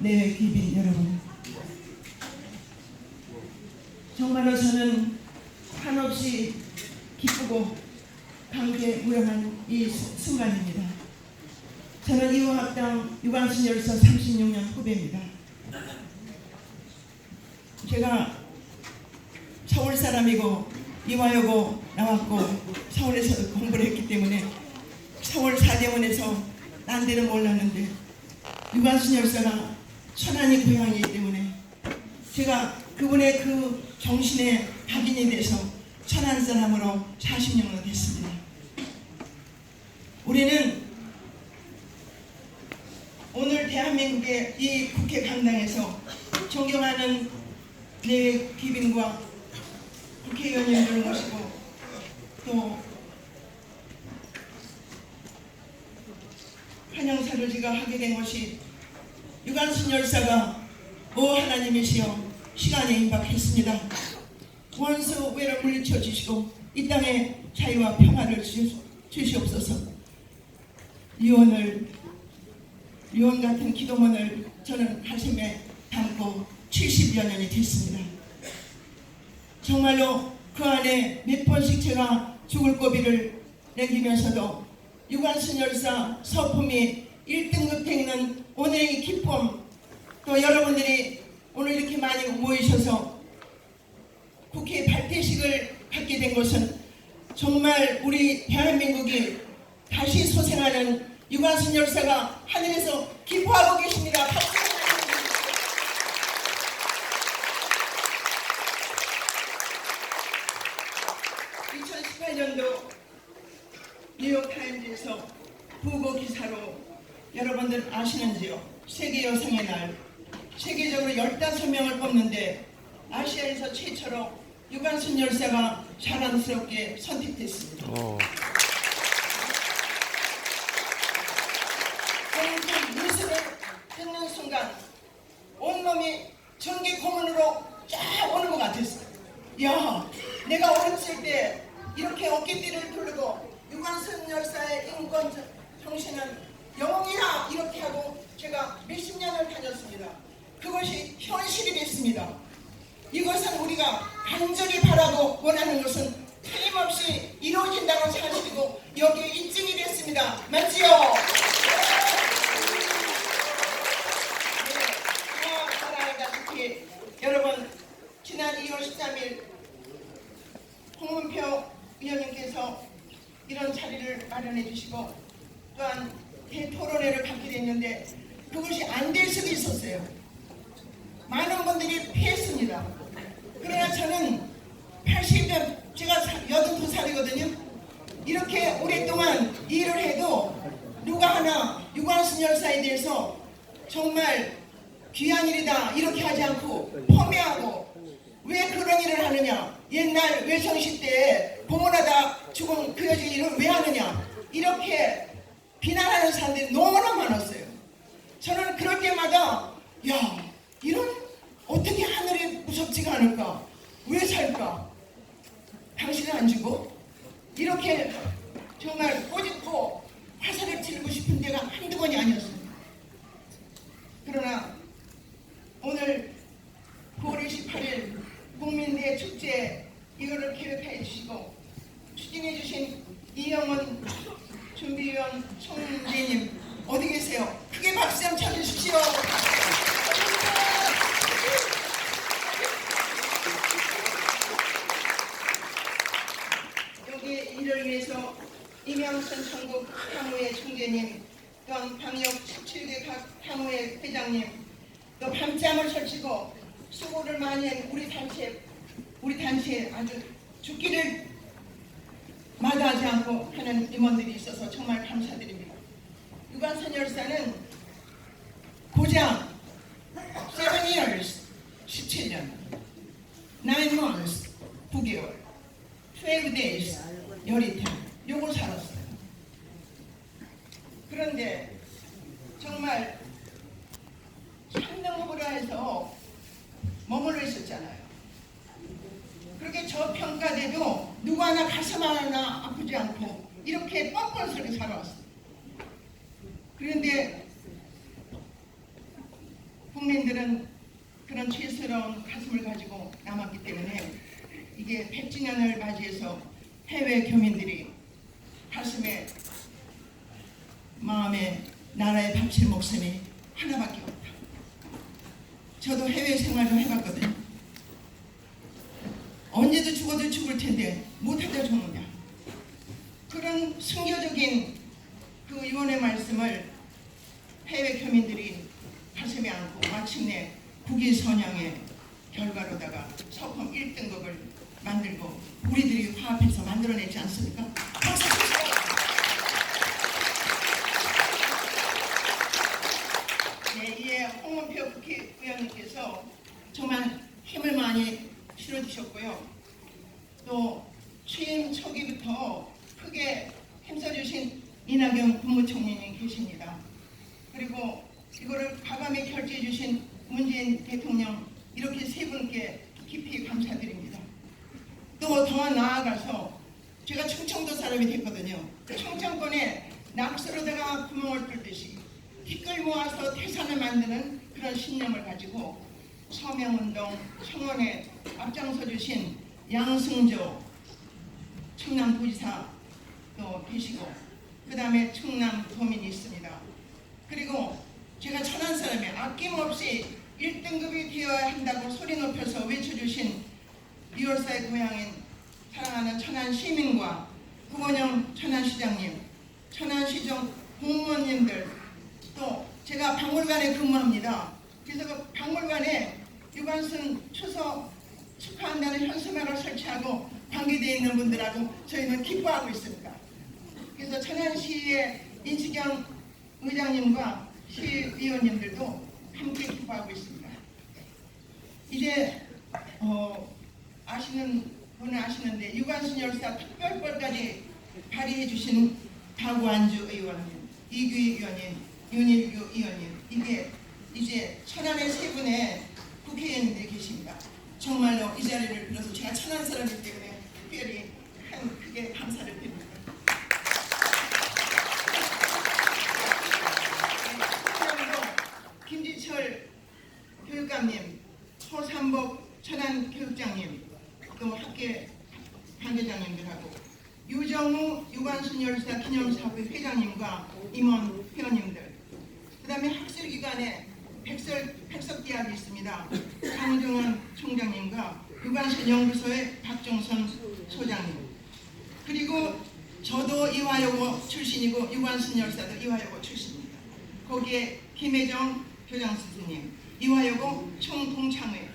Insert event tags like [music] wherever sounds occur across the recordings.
내 귀빈 여러분. 정말로 저는 한없이 기쁘고 감개 무량한 이 수- 순간입니다. 저는 이화학당 유관순 열사 36년 후배입니다. 제가 서울 사람이고 이화여고 나왔고 서울에서 공부를 했기 때문에 서울 사대문에서 딴 데는 몰랐는데 유관순 열사가 천안이 고향이기 때문에 제가 그분의 그 정신에 각인이 돼서 천안 사람으로 40년을 됐습니다. 우리는 오늘 대한민국의 이 국회 강당에서 존경하는 내 귀빈과 국회의원님들을 모시고 또 환영사를 제가 하게 된 것이 유관순 열사가 오 하나님이시여 시간에 임박했습니다. 원수 외를 물리쳐 주시고 이 땅에 자유와 평화를 주시- 주시옵소서. 유언을 유언 같은 기도문을 저는 가슴에 담고 70여 년이 됐습니다. 정말로 그 안에 몇 번씩 제가 죽을 고비를 남기면서도 유관순 열사 서품이 1등급 행는 오늘의 이 기쁨 또 여러분들이 오늘 이렇게 많이 모이셔서 국회 발대식을 갖게 된 것은 정말 우리 대한민국이 다시 소생하는 유관순 열사가 하늘에서 기뻐하고 계십니다. 박수 한번 주십시오. 2018년도 뉴욕타임즈에서 부고 기사로 여러분들 아시는지요? 세계 여성의 날 세계적으로 15명을 뽑는데 아 최초로 유관순 열사가 자랑스럽게 선택됐습니다. 어, 저는 그 뉴스를 듣는 순간 온몸이 전기 고문으로 쫙 오는 것 같았어요. 야, 내가 어렸을 때 이렇게 어깨띠를 두르고 유관순 열사의 인권 정- 정신은 영웅이야 이렇게 하고 제가 몇십 년을 다녔습니다. 그것이 현실이 됐습니다. 이것은 우리가 간절히 바라고 원하는 것은 틀림없이 이루어진다는 사실이고 여기에 입증이 됐습니다. 맞지요? 네, 잘 알다시피 여러분 지난 2월 13일 홍문표 위원님께서 이런 자리를 마련해 주시고 또한 대토론회를 갖게 됐는데 그것이 안 될 수도 있었어요. 많은 분들이 피했습니다. 그러나 저는 80년, 제가 82살이거든요. 이렇게 오랫동안 일을 해도 누가 하나 유관순 열사에 대해서 정말 귀한 일이다. 이렇게 하지 않고 펌회하고 왜 그런 일을 하느냐? 옛날 외성시 때 고문하다 죽은 그 여자 일을 왜 하느냐? 이렇게 비난하는 사람들이 너무나 많았어요 저는 그럴 때마다 야 이런 어떻게 하늘이 무섭지가 않을까 왜 살까 당신은 안 주고 이렇게 정말 꼬집고 화살을 치르고 싶은 데가 한두 번이 아니었습니다 그러나 오늘 9월 28일 국민대 축제 이거를 계획해 주시고 추진해 주신 이영은 준비위원 송재님 어디 계세요? 크게 박수 좀 쳐주십시오. 여기 이를 위해서 이명선 전국 향후회 총재님, 또한 방역 17개 각 향후회 회장님, 또 밤잠을 설치고 수고를 많이 한 우리 단체, 우리 단체에 아주 죽기를 마다하지 않고 하는 임원들이 있어서 정말 감사드립니다. 유관선 열사는 고장 7 years 17년 9 months 9개월 12 days 열이틀 요걸 살았어요. 그런데 정말 상등호부라 해서 머물러 있었잖아요. 그렇게 저 평가돼도 누구 하나 가슴 하나 아프지 않고 이렇게 뻔뻔스럽게 살아왔어요. 그런데 국민들은 그런 죄스러운 가슴을 가지고 남았기 때문에 이게 100주년을 맞이해서 해외 교민들이 가슴에 마음에 나라에 바칠 목숨이 하나밖에 없다. 저도 해외 생활 좀 해봤거든요. 언제도 죽어도 죽을 텐데 못하다 죽느냐. 그런 순교적인 그 유언의 말씀을 해외 교민들이 가슴에 안고 마침내 국위 선양의 결과로다가 서컴 1등급을 만들고 우리들이 화합해서 만들어내지 않습니까? 박수 주세요. 네, 이에 홍원표 국회의원님께서 정말 힘을 많이 실어주셨고요. 또 취임 초기부터 크게 힘써주신 이낙연 국무총리님 계십니다. 그리고 이거를 과감히 결제해 주신 문재인 대통령 이렇게 세 분께 깊이 감사드립니다. 또 더 나아가서 제가 충청도 사람이 됐거든요. 충청권에 낙서로다가 구멍을 뚫듯이 티끌 모아서 태산을 만드는 그런 신념을 가지고 서명운동 청원에 앞장서 주신 양승조 충남도지사 또 계시고 그 다음에 충남 도민이 있습니다. 그리고 제가 천안 사람이 아낌없이 1등급이 되어야 한다고 소리 높여서 외쳐주신 리얼사의 고향인 사랑하는 천안 시민과 구원영 천안시장님, 천안시정 공무원님들 또 제가 박물관에 근무합니다. 그래서 그 박물관에 유관순 추석 축하한다는 현수막을 설치하고 관계되어 있는 분들하고 저희는 기뻐하고 있습니다. 그래서 천안시의 인치경 의장님과 시의원님들도 함께 기뻐하고 있습니다. 이제 어, 아시는 분은 아시는데 유관순 열사 특별법까지 발의해 주신 박완주 의원님, 이규희 의원님, 윤일규 의원님 이게 이제 천안의 세 분의 국회의원님들이 계십니다. 정말로 이 자리를 빌어서 제가 천안 사람이기 때문에 특별히 큰 크게 감사를 드립니다. 그리고 김지철 교육감님, 허삼복 천안 교육장님, 또 학계 관계장님들하고 유정우 유관순 열사 기념사회 회장님과 임원 회원님들, 그 다음에 학술기관에 백설, 백석대학이 있습니다. 장정원 총장님과 유관순 연구소의 박종선 소장님, 그리고 저도 이화여고 출신이고 유관순 열사도 이화여고 출신입니다. 거기에 김혜정 교장 선생님, 이화여고 총동창회,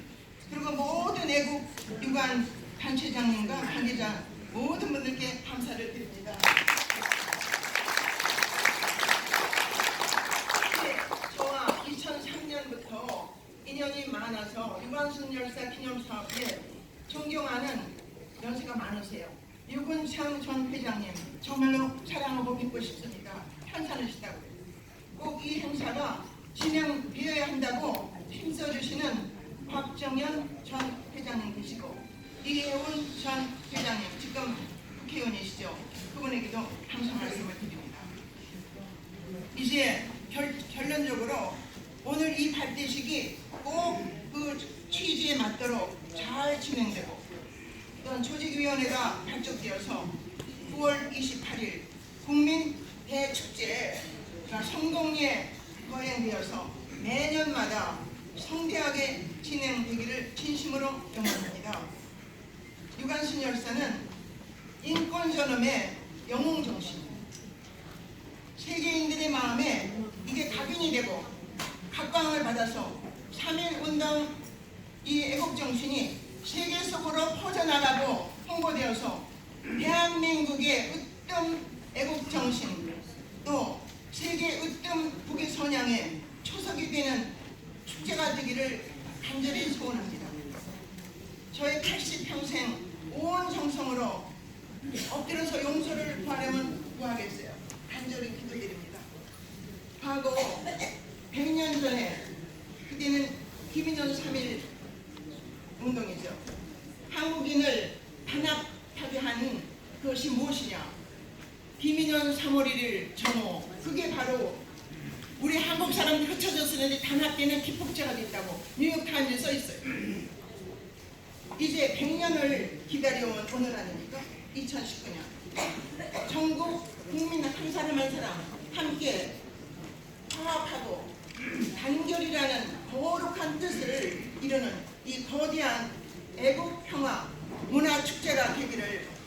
그리고 모든 애국 유관 단체장님과 관계자 모든 분들께 감사를 드립니다. 네, 저와 2003년부터 인연이 유관순 열사 기념 사업에 존경하는 연세가 많으세요. 유근창 전 회장님 정말로 사랑하고 믿고 싶습니다. 편찮으시다고요. 꼭이 행사가 진행되어야 한다고 힘써주시는 박정현 전 회장님 계시고 이혜훈 전 회장님 지금 국회의원이시죠. 그분에게도 감사 말씀을 드립니다. 이제 결, 결론적으로 오늘 이 발대식이 꼭 그 취지에 맞도록 잘 진행되고 또한 조직 위원회가 발족되어서 9월 28일 국민 대축제가 성공리에 거행되어서 매년마다 성대하게 진행되기를 진심으로 영원합니다. 유관순 열사는 인권전엄의 영웅정신 세계인들의 마음에 이게 각인이 되고 각광을 받아서 3.1운동 이 애국정신이 세계 속으로 홍보되어서 대한민국의 으뜸 애국정신 또 세계 으뜸 북의 선양에 초석이 되는 축제가 되기를 간절히 소원합니다. 저의 80평생 온 정성으로 엎드려서 용서를 구하려면 구하겠어요. 간절히 기도드립니다. 과거 100년 전에 그때는 김인전 3일 운동이죠. 한국인을 단합 92년 3월 1일 전후 그게 바로 우리 한국 사람 펼쳐졌었는데 단합되는 기폭제가 됐다고 뉴욕타임즈에 써 있어요. [clears throat] 이제 100년을 기다려온 오늘 아닙니까? 2019년 전국 국민 한 사람 한 사람 함께 화합하고 단결이라는 거룩한 뜻을 이루는 이 거대한 애국 평화 문화 축제가 되기를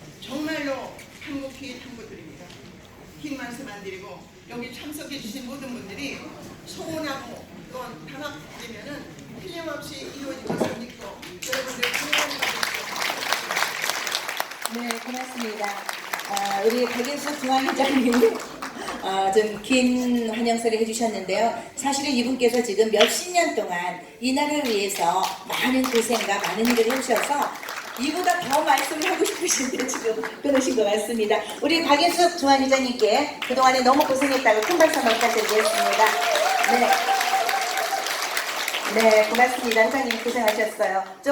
여기 참석해 주신 모든 분들이 소원하고 또 단합되면은 틀림없이 이루어질 것을 믿고 여러분들 주십시오. 네, 고맙습니다. 아, 우리 박인수 중앙회장님이 어, [laughs] 좀긴 환영설을 해주셨는데요. 사실은 이분께서 지금 몇십 년 동안 이 나라를 위해서 많은 고생과 많은 일을 해주셔서 이보다 더 말씀을 하고 싶으신데 지금 끊으신 것 같습니다. 우리 박인수 중앙회장님께 그동안에 너무 고생했다고 큰 박수 한번 부탁드리겠습니다. 네. 네, 고맙습니다. 회장님 고생하셨어요. 좀